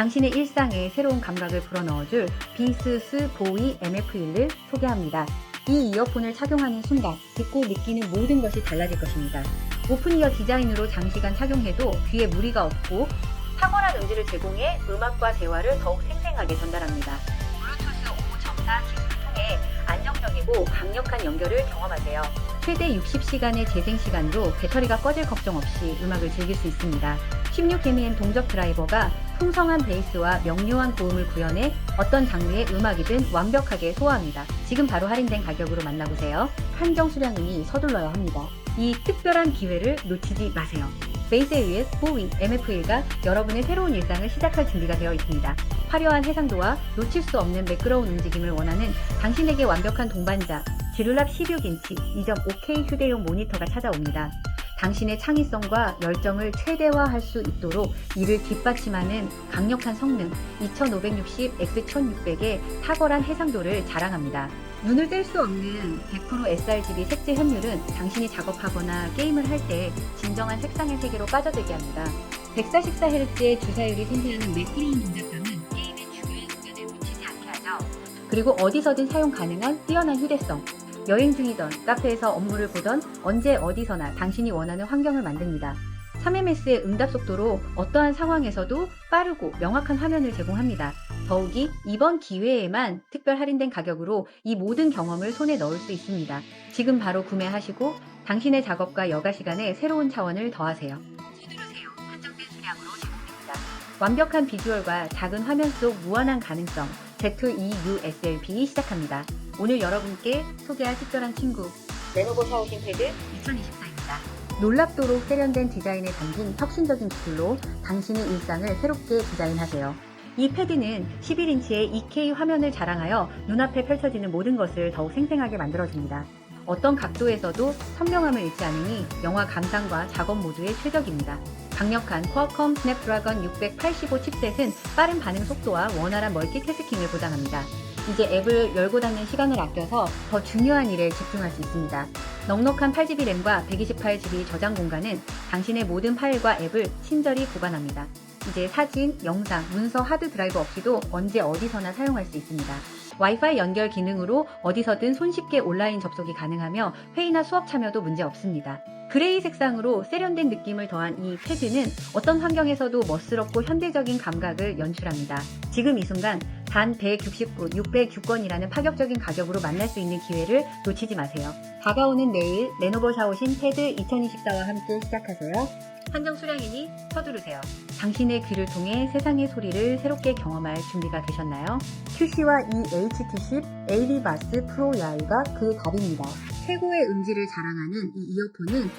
당신의 일상에 새로운 감각을 불어넣어줄 비스스 보이 MF1을 소개합니다. 이 이어폰을 착용하는 순간 듣고 느끼는 모든 것이 달라질 것입니다. 오픈이어 디자인으로 장시간 착용해도 귀에 무리가 없고 탁월한 음질을 제공해 음악과 대화를 더욱 생생하게 전달합니다. 블루투스 5.4 기술을 통해 안정적이고 강력한 연결을 경험하세요. 최대 60시간의 재생 시간도 배터리가 꺼질 걱정 없이 음악을 즐길 수 있습니다. 16mm 동적 드라이버가 풍성한 베이스와 명료한 고음을 구현해 어떤 장르의 음악이든 완벽하게 소화합니다. 지금 바로 할인된 가격으로 만나보세요. 한정 수량이니 서둘러야 합니다. 이 특별한 기회를 놓치지 마세요. 베이스에 의해 보이 MF1가 여러분의 새로운 일상을 시작할 준비가 되어 있습니다. 화려한 해상도와 놓칠 수 없는 매끄러운 움직임을 원하는 당신에게 완벽한 동반자 지루랍 16인치 2.5K 휴대용 모니터가 찾아옵니다. 당신의 창의성과 열정을 최대화할 수 있도록 이를 뒷받침하는 강력한 성능 2560x1600의 탁월한 해상도를 자랑합니다. 눈을 뗄 수 없는 100% sRGB 색재 현율은 당신이 작업하거나 게임을 할 때 진정한 색상의 세계로 빠져들게 합니다. 144Hz의 주사율이 생산하는 매끄러운 동작감은 게임의 중요한 순간을 놓치지 않게 하죠. 그리고 어디서든 사용 가능한 뛰어난 휴대성. 여행 중이던 카페에서 업무를 보던 언제 어디서나 당신이 원하는 환경을 만듭니다. 3MS의 응답 속도로 어떠한 상황에서도 빠르고 명확한 화면을 제공합니다. 더욱이 이번 기회에만 특별 할인된 가격으로 이 모든 경험을 손에 넣을 수 있습니다. 지금 바로 구매하시고 당신의 작업과 여가 시간에 새로운 차원을 더하세요. 서두르세요. 한정된 수량으로 제공됩니다. 완벽한 비주얼과 작은 화면 속 무한한 가능성 Z2USLP 시작합니다. 오늘 여러분께 소개할 특별한 친구 레노버 샤오신 패드 2024입니다. 놀랍도록 세련된 디자인에 담긴 혁신적인 기술로 당신의 일상을 새롭게 디자인하세요. 이 패드는 11인치의 2K 화면을 자랑하여 눈앞에 펼쳐지는 모든 것을 더욱 생생하게 만들어줍니다. 어떤 각도에서도 선명함을 잃지 않으니 영화 감상과 작업 모두에 최적입니다. 강력한 퀄컴 스냅드래곤 685 칩셋은 빠른 반응 속도와 원활한 멀티태스킹을 보장합니다. 이제 앱을 열고 닫는 시간을 아껴서 더 중요한 일에 집중할 수 있습니다. 넉넉한 8GB 램과 128GB 저장 공간은 당신의 모든 파일과 앱을 친절히 보관합니다. 이제 사진, 영상, 문서 하드 드라이브 없이도 언제 어디서나 사용할 수 있습니다. 와이파이 연결 기능으로 어디서든 손쉽게 온라인 접속이 가능하며 회의나 수업 참여도 문제 없습니다. 그레이 색상으로 세련된 느낌을 더한 이 패드는 어떤 환경에서도 멋스럽고 현대적인 감각을 연출합니다. 지금 이 순간 단 169, 606원이라는 파격적인 가격으로 만날 수 있는 기회를 놓치지 마세요. 다가오는 내일 레노버 샤오신 패드 2024와 함께 시작하세요. 한정 수량이니 서두르세요. 당신의 귀를 통해 세상의 소리를 새롭게 경험할 준비가 되셨나요? QC와 이 HT10 AV 바스 프로 야이가 그 답입니다. 최고의 음질을 자랑하는 이 이어폰은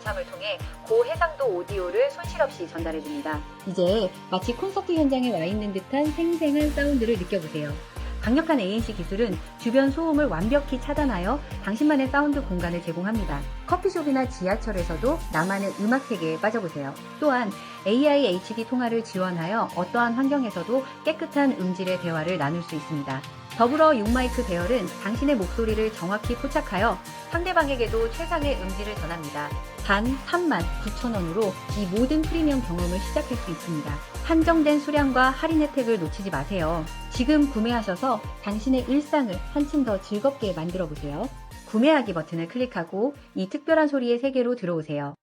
5.3을 통해 고해상도 오디오를 손실 없이 전달해 줍니다. 이제 마치 콘서트 현장에 와 있는 듯한 생생한 사운드를 느껴보세요. 강력한 ANC 기술은 주변 소음을 완벽히 차단하여 당신만의 사운드 공간을 제공합니다. 커피숍이나 지하철에서도 나만의 음악 세계에 빠져보세요. 또한 AI HD 통화를 지원하여 어떠한 환경에서도 깨끗한 음질의 대화를 나눌 수 있습니다. 더불어 6마이크 배열은 당신의 목소리를 정확히 포착하여 상대방에게도 최상의 음질을 전합니다. 단 3만 9천원으로 이 모든 프리미엄 경험을 시작할 수 있습니다. 한정된 수량과 할인 혜택을 놓치지 마세요. 지금 구매하셔서 당신의 일상을 한층 더 즐겁게 만들어 보세요. 구매하기 버튼을 클릭하고 이 특별한 소리의 세계로 들어오세요.